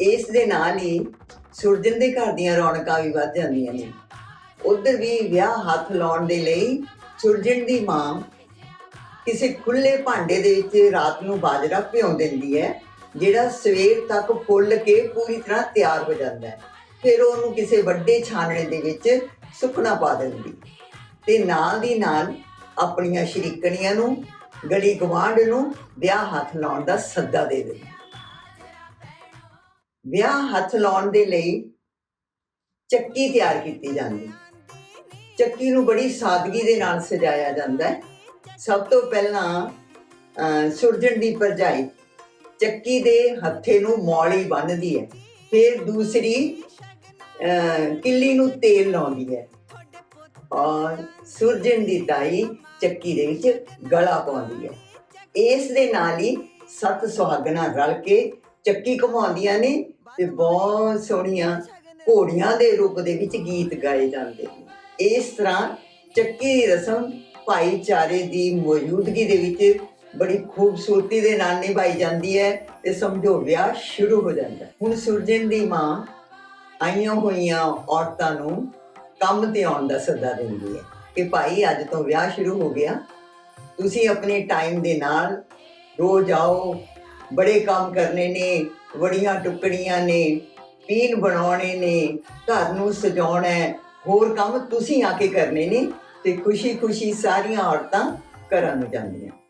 ਇਸ ਦੇ ਨਾਲ ਹੀ ਸੁਰਜਨ ਦੇ ਘਰ ਦੀਆਂ ਰੌਣਕਾਂ ਵੀ ਵੱਧ ਜਾਂਦੀਆਂ ਨੇ। ਉਧਰ ਵੀ ਵਿਆਹ ਹੱਥ ਲਾਉਣ ਦੇ ਲਈ ਸੁਰਜਨ ਦੀ ਮਾਂ ਕਿਸੇ ਖੁੱਲੇ ਭਾਂਡੇ ਦੇ ਵਿੱਚ ਰਾਤ ਨੂੰ ਬਾਜਰਾ ਭਿਉਂ ਦਿੰਦੀ ਹੈ, ਜਿਹੜਾ ਸਵੇਰ ਤੱਕ ਫੁੱਲ ਕੇ ਪੂਰੀ ਤਰ੍ਹਾਂ ਤਿਆਰ ਹੋ ਜਾਂਦਾ ਹੈ। ਫਿਰ ਉਹਨੂੰ ਕਿਸੇ ਵੱਡੇ ਛਾਨਣੇ ਦੇ ਵਿੱਚ ਸੁੱਕਣਾ ਪਾ ਦਿੰਦੀ। ਤੇ ਨਾਲ ਦੀ ਨਾਲ ਆਪਣੀਆਂ ਸ਼ਰੀਕਣੀਆਂ ਨੂੰ, ਗਲੀ ਗਵਾਂਢ ਨੂੰ ਵਿਆਹ ਹੱਥ ਲਾਉਣ ਦਾ ਸੱਦਾ ਦੇ ਦਿੰਦੀ। ਵਿਆਹ ਹੱਥ ਲਾਉਣ ਦੇ ਲਈ ਚੱਕੀ ਤਿਆਰ ਕੀਤੀ ਜਾਂਦੀ। ਚੱਕੀ ਨੂੰ ਬੜੀ ਸਾਦਗੀ ਦੇ ਨਾਲ ਸਜਾਇਆ ਜਾਂਦਾ ਹੈ। ਸਭ ਤੋਂ ਪਹਿਲਾਂ ਅਹ, ਸੁਰਜਣ ਦੀ ਭਰਜਾਈ ਚੱਕੀ ਦੇ ਹੱਥੇ ਨੂੰ ਮੌਲੀ ਬੰਨ੍ਹਦੀ ਹੈ। ਫਿਰ ਦੂਸਰੀ ਅਹ, ਕਿੱਲੀ ਨੂੰ ਤੇਲ ਲਾਉਂਦੀ ਹੈ। ਔਰ ਸੁਰਜਣ ਦੀ ਤਾਈ ਚੱਕੀ ਦੇ ਵਿੱਚ ਗਲਾ ਪਾਉਂਦੀ ਹੈ। ਇਸ ਦੇ ਨਾਲ ਹੀ ਸੱਤ ਸੁਹਾਗਣਾ ਰਲ ਕੇ ਚੱਕੀ ਘੁਮਾਉਂਦੀਆਂ ਨੇ ਤੇ ਬਹੁਤ ਸੋਹਣੀਆਂ ਘੋੜੀਆਂ ਦੇ ਰੂਪ ਦੇ ਵਿੱਚ ਗੀਤ ਗਾਏ ਜਾਂਦੇ ਨੇ। ਇਸ ਤਰ੍ਹਾਂ ਚੱਕੀ ਦੀ ਰਸਮ ਭਾਈਚਾਰੇ ਦੀ ਮੌਜੂਦਗੀ ਦੇ ਵਿੱਚ ਬੜੀ ਖੂਬਸੂਰਤੀ ਦੇ ਨਾਲ ਨਿਭਾਈ ਜਾਂਦੀ ਹੈ ਤੇ ਸਮਝੋ ਵਿਆਹ ਸ਼ੁਰੂ ਹੋ ਜਾਂਦਾ ਹੁਣ ਸੁਰਜਨ ਦੀ ਮਾਂ ਆਈਆਂ ਹੋਈਆਂ ਔਰਤਾਂ ਨੂੰ ਕੰਮ ਤੇ ਆਉਣ ਦਾ ਸੱਦਾ ਦਿੰਦੀ ਹੈ ਕਿ ਭਾਈ, ਅੱਜ ਤੋਂ ਵਿਆਹ ਸ਼ੁਰੂ ਹੋ ਗਿਆ। ਤੁਸੀਂ ਆਪਣੇ ਟਾਈਮ ਦੇ ਨਾਲ ਰੋਜ਼ ਆਓ ਬੜੇ ਕੰਮ ਕਰਨੇ ਨੇ, ਵੜੀਆਂ ਟੁਕੜੀਆਂ ਨੇ, ਪੀਣ ਬਣਾਉਣੇ ਨੇ, ਘਰ ਨੂੰ ਸਜਾਉਣਾ ਹੈ, ਹੋਰ ਕੰਮ ਤੁਸੀਂ ਆ ਕੇ ਕਰਨੇ ਨੇ ਤੇ ਖੁਸ਼ੀ ਖੁਸ਼ੀ ਸਾਰੀਆਂ ਔਰਤਾਂ ਘਰਾਂ ਨੂੰ ਜਾਂਦੀਆਂ।